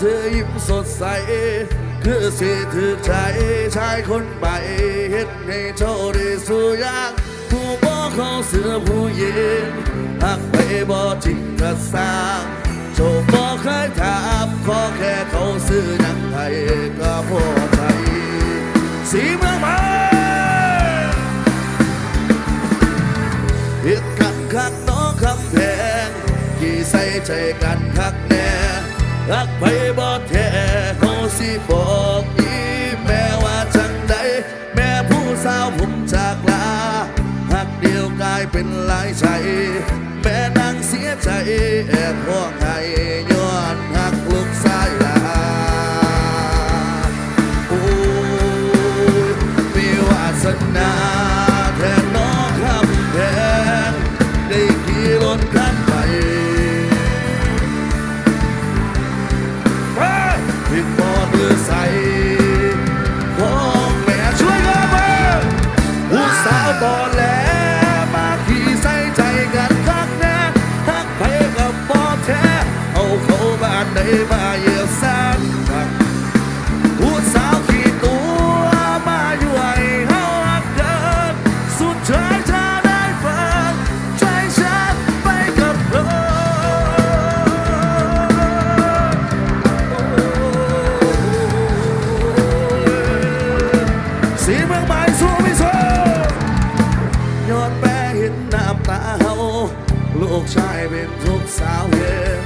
เธอยิ้มสดใส คือสิถือใจชายคนใหม่เฮ็ดให้เจ้าได้สู่อยางผู้บ่เขาเสือผู้หญิงหักไปบ่จริงกระสร้างเจ้าบ่เคยถามขอแค่เขาซื้อหยังไทยก็พอใจสีเมืองใหม่เฮ็ดกันคักน้องคำแพงที่ใส่ใจกันคัก รักไปบ่แท้เขาสิบอกอีแม่ว่าจังใดแม่ผู้สาวผมจากลาหักเดียวกลายเป็นหลายใจแม่นางเสียใจแอบห้องไห้ย้อนหั กชายเป็นทุกสาวเห็บ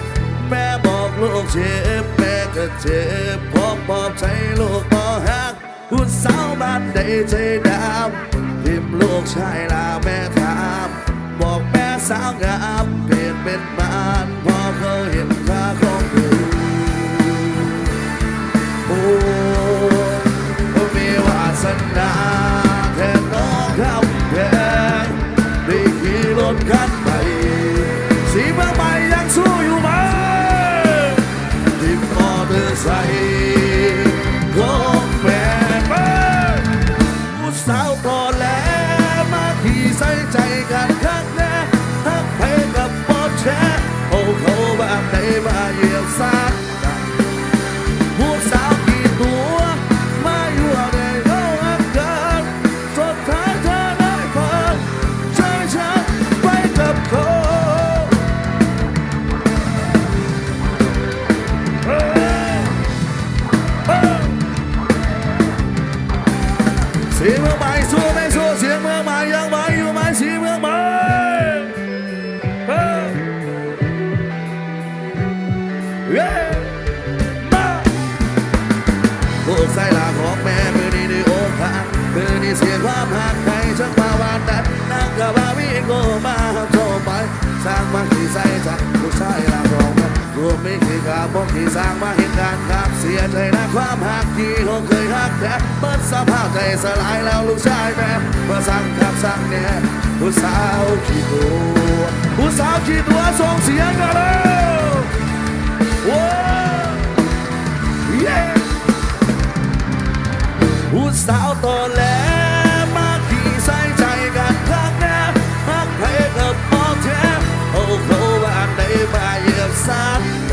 แม่บอกลูกเจ็บแม่ก็เจ็บพอปอบใจลูกบ่หักผู้สาวบ้านใดใจดำพิมลูกชายลาแม่ถามบอกแม่สาวงามเปลี่ยนเป็นมานพอเขาเห็นค่าข ความหักใครชักมาวานนั้นนั่งกับว่าวิ่งโกมาโทรไป สร้างมันที่ใส่ใจลูกชายลาของแม่รวมไม่คือกาบกที่สร้างมาเห็นการครับเสียใจนะความหักที่เขาเคยหักแต่เปิดสภาพใจสลายแล้วลูกชายแม่เมื่อสั่งครับสั่งเนี่ยผู้สาวขี้ตัวผู้สาวขี้ตัวส่งเสียงกันแล้วว้เย้ผู้สาวตัวแหลม เ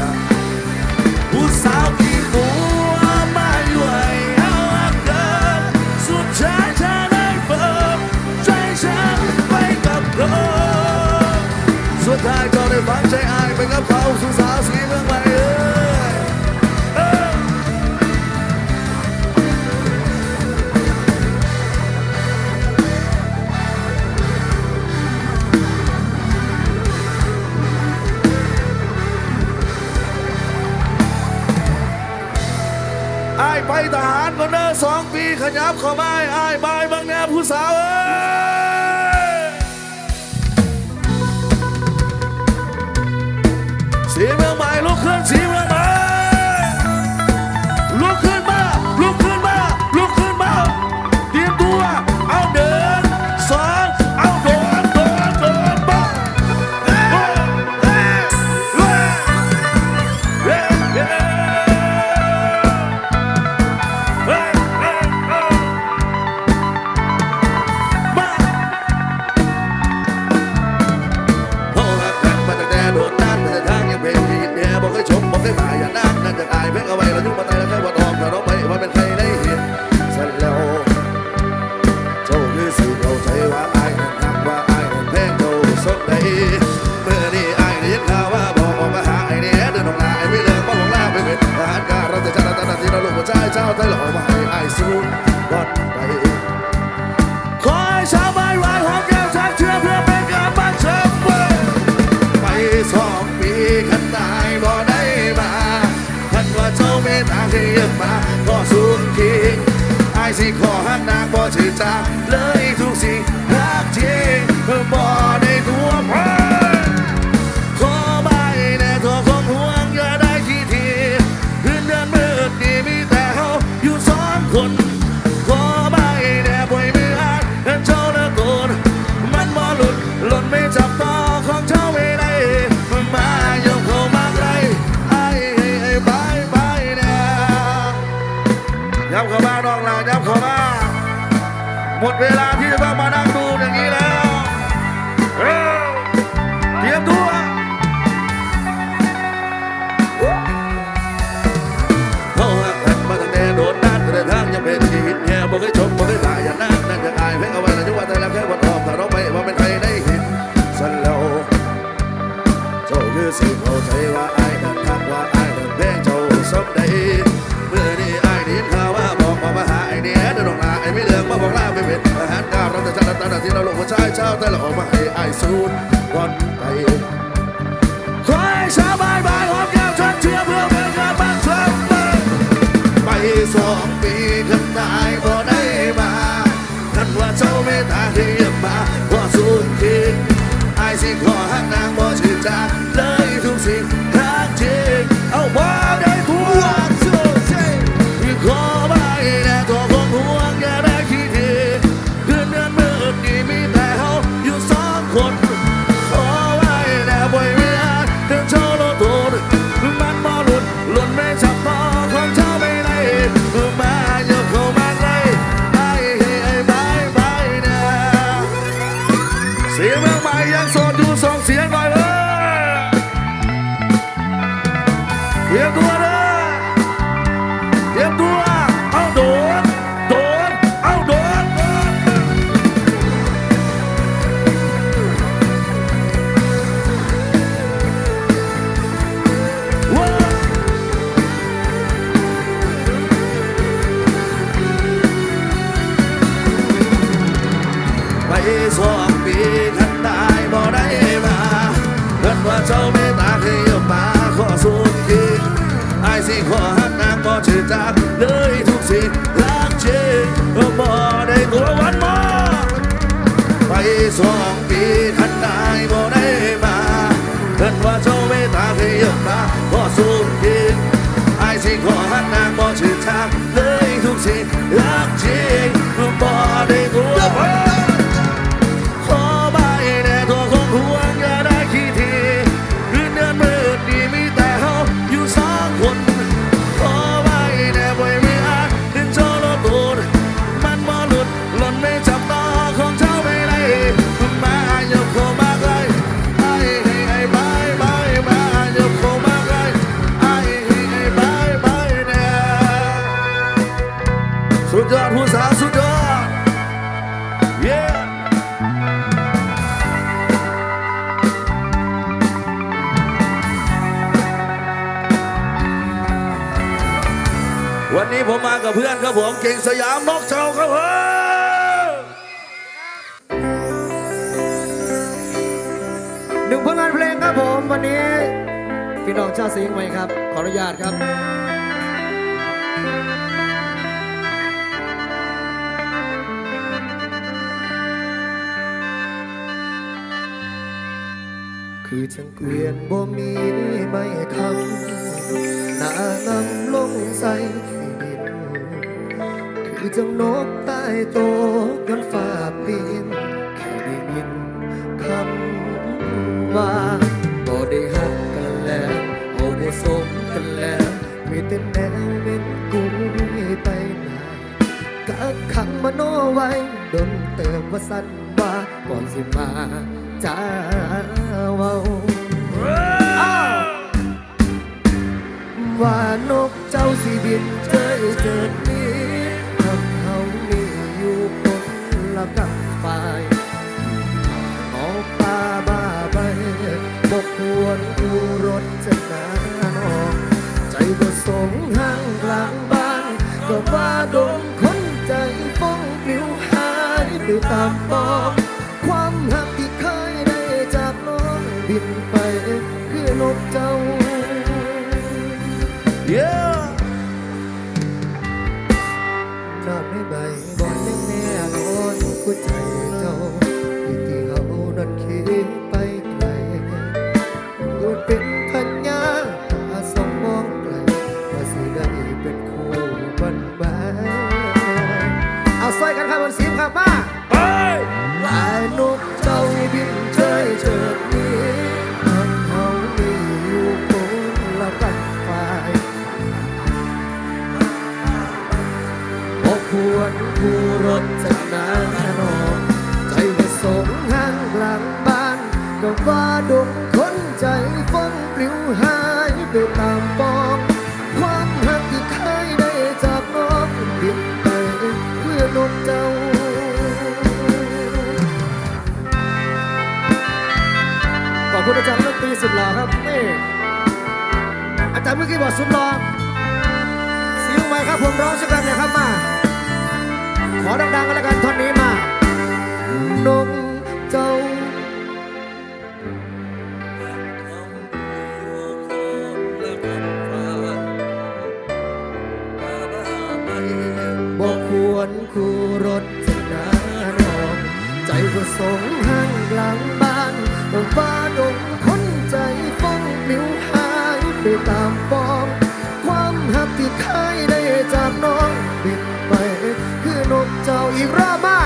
ที่ยังมาก็สุดทิ้งไอ้สิขอหักนางบ่ชื่อจางเลยทุกสิ่งรักจริงบ่ หม แต่ละออกมาให้ไอ้สูด สองปีขันตายบ่ได้มาเพิ่นว่าเจ้าเมตตาที่ยกมาขอสุดคิงไอ้สิขอหักนางบ่ชื่อจากเลยทุกสิ่งรักจริงบ่ได้ตัววันมอไปสองปีขันตายบ่ได้มาเพิ่นว่าเจ้าเมตตาที่ยกมาขอสู้กินไอ้สิขอหันนางบ่ชื่อทางเลยทุกสิ่งรักจริงบ่ได้กลัว ครับผมเก่งสยามนกเจ้าครับผมหนึ่งผลงานเพลงครับผมวันนี้ พี่น้องชาวสิงห์ไหมครับ ขออนุญาตครับ คือจังเกวียนบ่มีไม่คำหน้างำลงใส่ที่ดิน คือจังนกใต้โตกย้อนฟ้าปีนแค่ได้ยินคำว่าบ่ได้หักกันแล้วบ่ได้สมกันแล้วมีแต่แนวเป็นกุยไปไหนกักขังมโนไว้ดนเติมว่าสั้นว่าก่อนสิมาจ้าเว้าว่านกเจ้าสิบินเจยเจิด ละกับฝ่ายออกปาบ้าใบบกควรดูรถจะนานออก ใจก็สงห่างกลางบ้าน ก็ว่าดงคนใจฟ้องปลิวหายไปตามปองความหักที่เคยได้จากน้องบินไปคือนกเจ้า สุดหล่อครับนี่อาจารย์เมื่อกี้บอกสุดหล่อซิวไหมครับผมร้องสักคำหน่อยครับมา ขอดังๆกันแล้วกันท่อนนี้มานกเจ้าบอกควรคู่รถจะนานอกใจก็สงห้างกลางบ้านฟ้าดง ตามปอง ความหักที่เคยได้จากน้องบินไป คือนกเจ้าอีรามา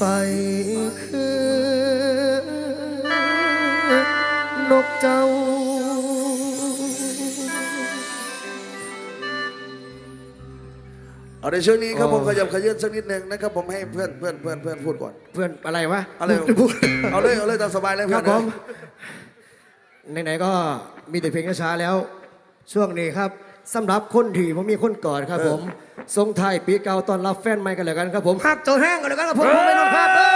ไปคือนกเจ้า เอาในช่วงนี้ครับผมอ๋อขยับขยื่นสักนิดหนึ่งนะครับผมให้เพื่อนเพื่อนเพื่อนเพื่อนพูดก่อน เพื่อนอะไรวะอะไรพูดเอาเลยเอาเลยตามสบายเลยคเพื่รัอบนผมไหนๆก็มีแต่เพลงช้าๆแล้ว ช่วงนี้ครับ สำหรับคนที่ผมมีคนกอดครับผมทรงไทายปีเก่าตอนรับแฟนใหม่กันเลยกันครับผมฮักเจ้าแห้งกันเลยกันครับผมผมไม่นอนครับเด้อ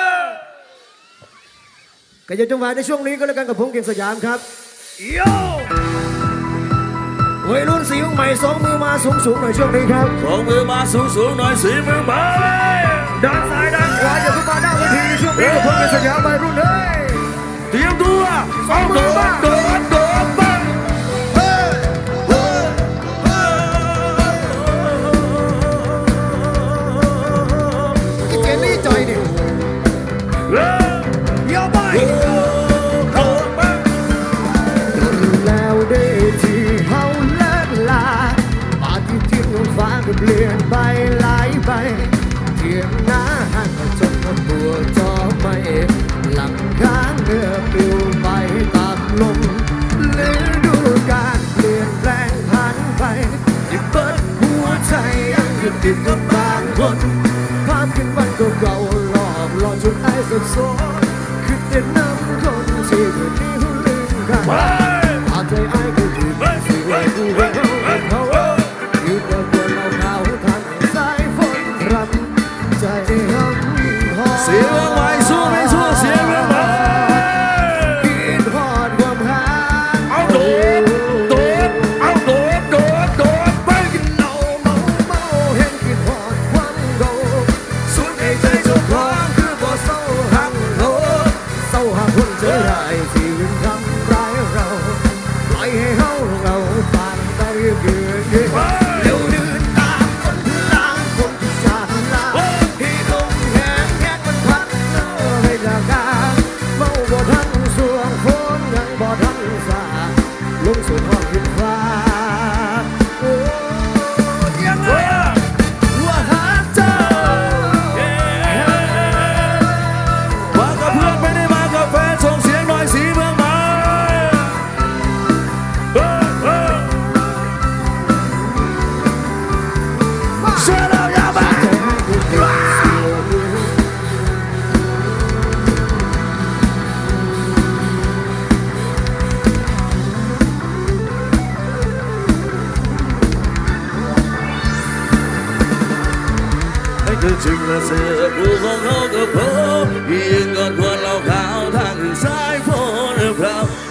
ก็อยังจังหวะในช่วงนี้ก็แล้วกันกับผมเก่งสยามครับโยวัยรุ่นสีใหม่สองมือมาสูงสูงๆหน่อยช่วงนี้ครับสองมือมาสูงสูงๆหน่อยสีมือมาด้านซ้ายด้านขขวาวาอย่าเพิ่งมาหน้าเวทีช่วงนี้กับผมเก่งสยามวัยรุ่นเฮ้ยเตรียมตัวสองมือมา ยังยึดติดกับบางคนภาพขึ้นวันเก่าๆหลอกหลอนจนไอ้สับสน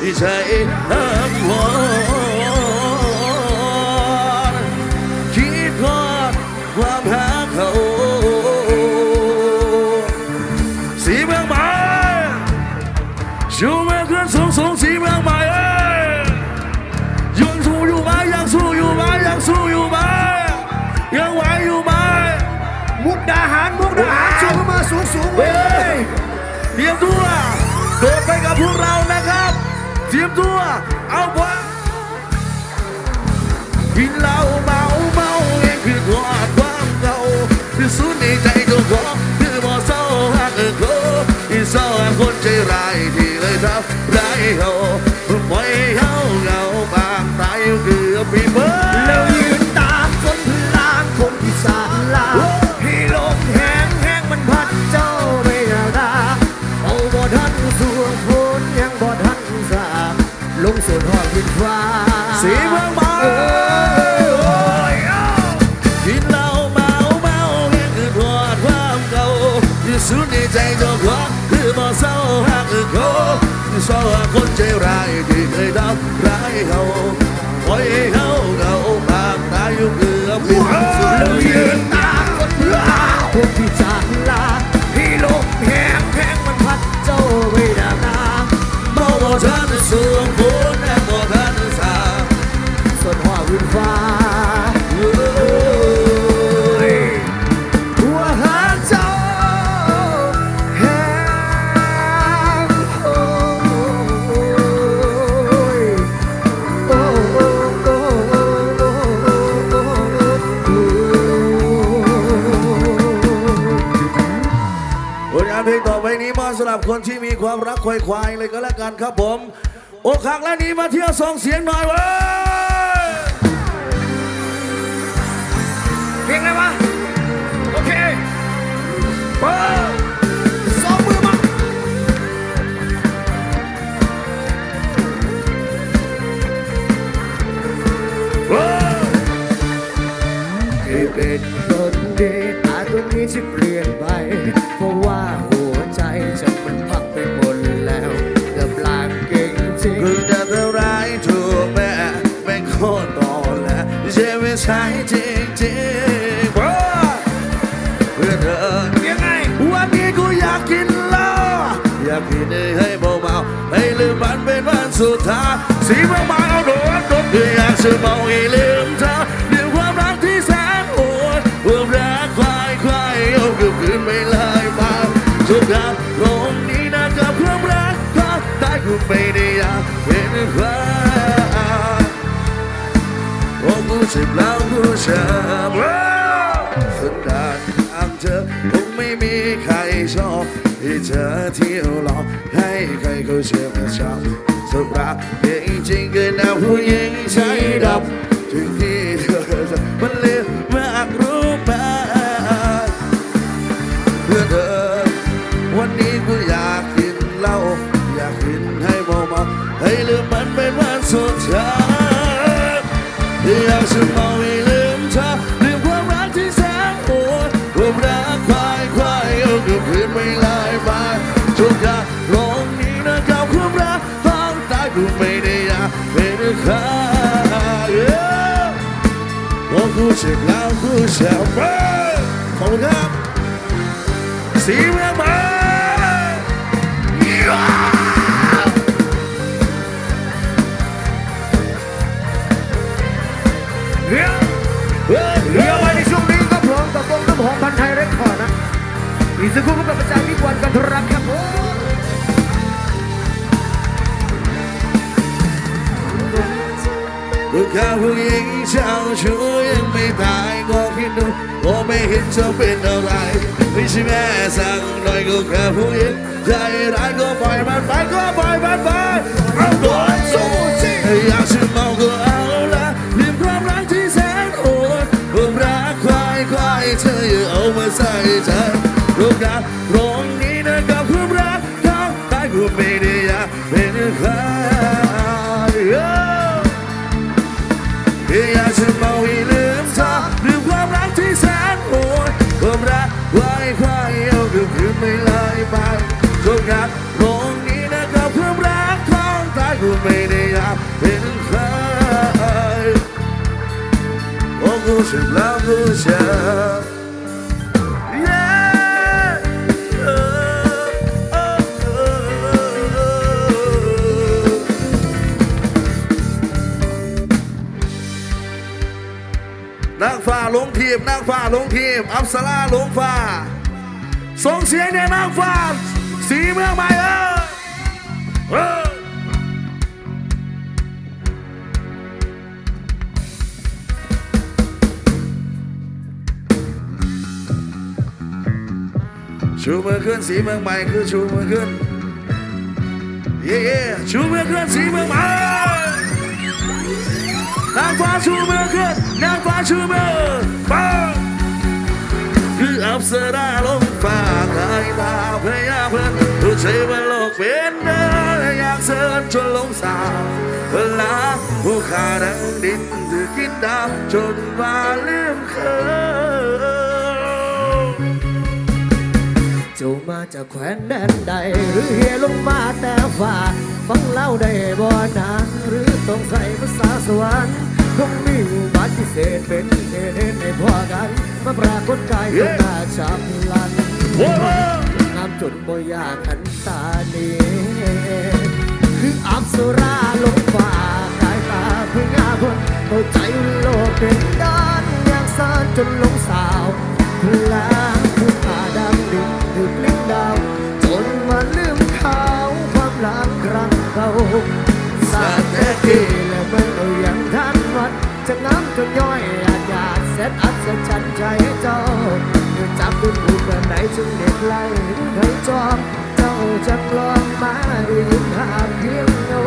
ราวที่ใช้ห้านคิดทอดความหาเขาสีเมืองใหม่ชูเมืองขึ้นสูงสูงสีเมืองใหม่เอ้ยยังสู้อยู่ไหมยังสู้อยู่ไหมยังสู้อยู่ไหมยังไหวอยู่ไหมมุกดาหารมุกดาหารชูงมาสูงสูงๆเว้ยเตรียมตัวโดดไปกับพวกเรา ตรียมตัว เอาวะกินเหล้าเมาเมาเองคือความความเก่าที่สุดในใจก็ขอคือบ่เศร้าหักโคอีเศร้าหักคนใจร้ายที่เลยทำร้ายเขา เขาปล่อยให้เขาเหงาปากตายอยู่เกือบปีแล้วยืนตามจนพลางคนที่สานลาให้ลมแห้งแห้งมันพัดเจ้าไม่นาดาเมาบ่ทันสูงฝนแน่บ่ทันสาส่วนหัววินฟ้า คนที่มีความรักควายควายเลยก็แล้วกันครับผมอกหักแล้วหนี้มาเที่ยวส่งเสียงหน่อยเว้ยเพลงอะไรวะโอเคเปิดสองมือมาที่เป็นคนดี ต่ตรงนี้ที่เปลี่ยนไป เพราะว่าหัวใจฉันมันพังไปหมดแล้วกือบลางเก่งจริงคือจะทำร้ายถูกแม่เป็นคนต่อแหละใช่ไม่ใช่จริงจริงเพื่อเธอยังไงวันนี้กูอยากกินเหล้าอยากกินให้เบาๆให้ลืมมันเป็นวันสุดท้ายสีเมืองมาเอาโดนโดนคือยากจะเมาให้ลื ไม่ได้อยางเป็นใครโอ้กูเจ็บแล้วกูช้ำสันดานทางเธอคงไม่มีใครชอบที่เธอเที่ยวหลอกให้ใครเขาเชื่อมาชอบสุดรักเพียงจริงกินหน้าผู้หญิงใช้ดำถึง วันสุดท้ายอยากจะเมาให้ลืมเธอลืมความรักที่แสนโหดความรักควายควายเอาเกือบคืนไม่ลายมาทุกอย่างตรงนี้นะกับความรักต้องตายกูไม่ได้อยากเป็นใครโอ้กูเจ็บแล้วกูเจ็บไปขอบคุณครับสีเมือง อีกสักครู่ก็กับประจายพิวันกันทรักครับผมข้าผู้หญิงเจ้าชู้ยังไม่ตายก็คิดดูว่าไม่เห็นจะเป็นอะไรไม่ใช่แม่สั่งหน่อยก็แค่ผู้หญิงใจร้ายก็ปล่อยมันไปก็ปล่อยมันไปเอาก่อนสู้สิอยากจะเมาก็เอาละลืมความรักที่แสนโหดความรักควายควายเธออย่าเอามาใส่ใจ เป็นใครอยากจะเมาให้ลืมเธอลืมความรักที่แสนโหดความรักไว่าไม่เลยไปทุกงานโรงนี้นะครับเพื่อรักของตายกูไม่ได้อยากเป็นใครโอ้กูฉันแลงทีบนางฟ้าลงทีบอัปสราลงฟ้าส่งเสียงเนี่ยนางฟ้าสีเมืองใหม่เออเออชูมือขึ้นสีเมืองใหม่คือชูมือขึ้นเย่เย่ชูมือขึ้นสีเมืองใหม่ นางฟ้าชูมือขึ้นนางฟ้าชูมือฟ้าคืออับสราลงฟ้าใครตาพยาเพื่อนรู้ใจว่าโลกเป็นเดินอยากเสินจนลงสาวเวลาผู้ขาดังดินถือกินดาวจนว่าลืมเคยเจ้ามาจากแคว้นแดนใด หรือเฮียลงมาแต่ฝ่าฟังเล่าได้บ่นาหรือต้องใส่ภาษาสวรรค์ คงมีอุบัติพิเศษเป็นเหตุให้ในพ่อกันมาปรากฏกายตรงหน้าชาพลันงามจนบ่อยากหันตาเนีคืออับสุราลงฟ้ากายตาเพื่งาพนเข้าใจโลกเป็นด้านอย่างสานจนลงสาวพลางผู้ขาดำดินถือกลิ้งดาวจนมาลืมเขาความหลังครั้งเก่าสาดแต่กี้และมันเอาอย่างทัน วัดจะน้ำจนย่อยอาจาดเสร็จอัศจรรย์ใจเจ้าเมื่อจับดูดูกันไหนจึงเด็กไล่เคยจอมเจ้าจะกลองมาได้ยินหาเพียงโน้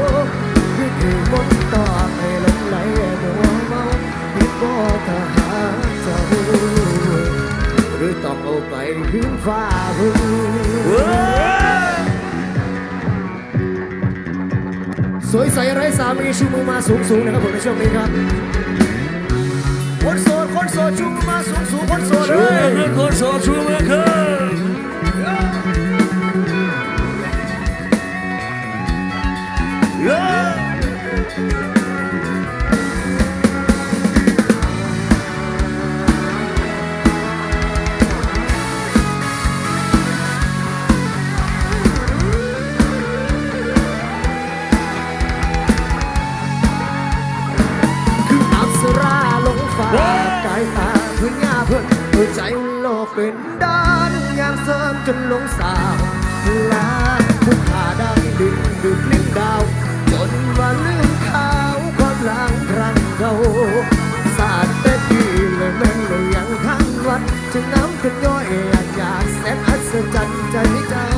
คือคือมนต์ต่อให้ลงไหลมัวเมาพิดบ่ทหาเจ้าหรือต้องเอาไปขึ้นฟ้าพึ่งสวยใสไร้สามีชูมือมาสูงสูงนะครับผมในช่วงนี้ครับ คนโสดคนโสด โลกเป็นด้านอย่างเสริมจนลงสาวลาผู้ขาดังดินดึกลิ้นดาว จนว่าลืมเขาความหลังครั้งเก่าสาดแต่ดีเลยแม่นเลยยังทั้งวัดจะน้ำกันย่อยอยากอยากแสนอัศจรรย์ใจเจ้า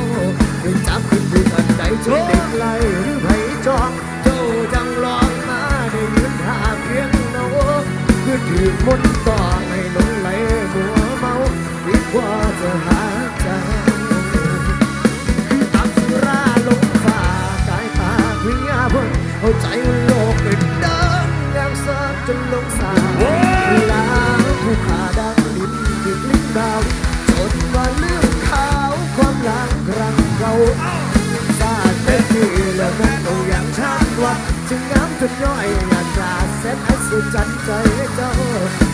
ได้จับขึ้นดูกันใดจนเด็กไล่หรือไผจองเจ้าจังลองมาได้ยืนท่าเพียงโนคือถือมนต์ต่อ รั้งเก่าสาดแต่ที่แล้วนั้นเอาอย่างชาติว่าจึงงามจนย่อยอยากจะแสนอัศจรรย์ใจเจ้า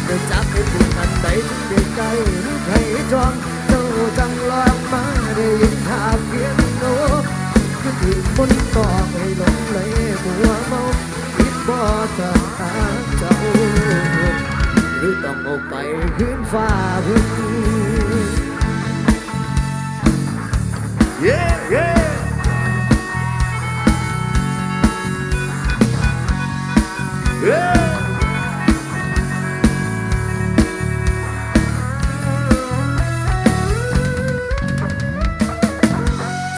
ได้จับให้ผู้ทันใดถึงได้ไกลหรือใครจองเจ้าจังลองมาได้ยินข่าวเพียงโนก็ถือบนต์ต่อให้หลงไหลมัวเมาคิดบ่จะหาเจ้าหรือต้องออกไปขึ้นฟ้าพึ่ง Yeah, yeah. Yeah.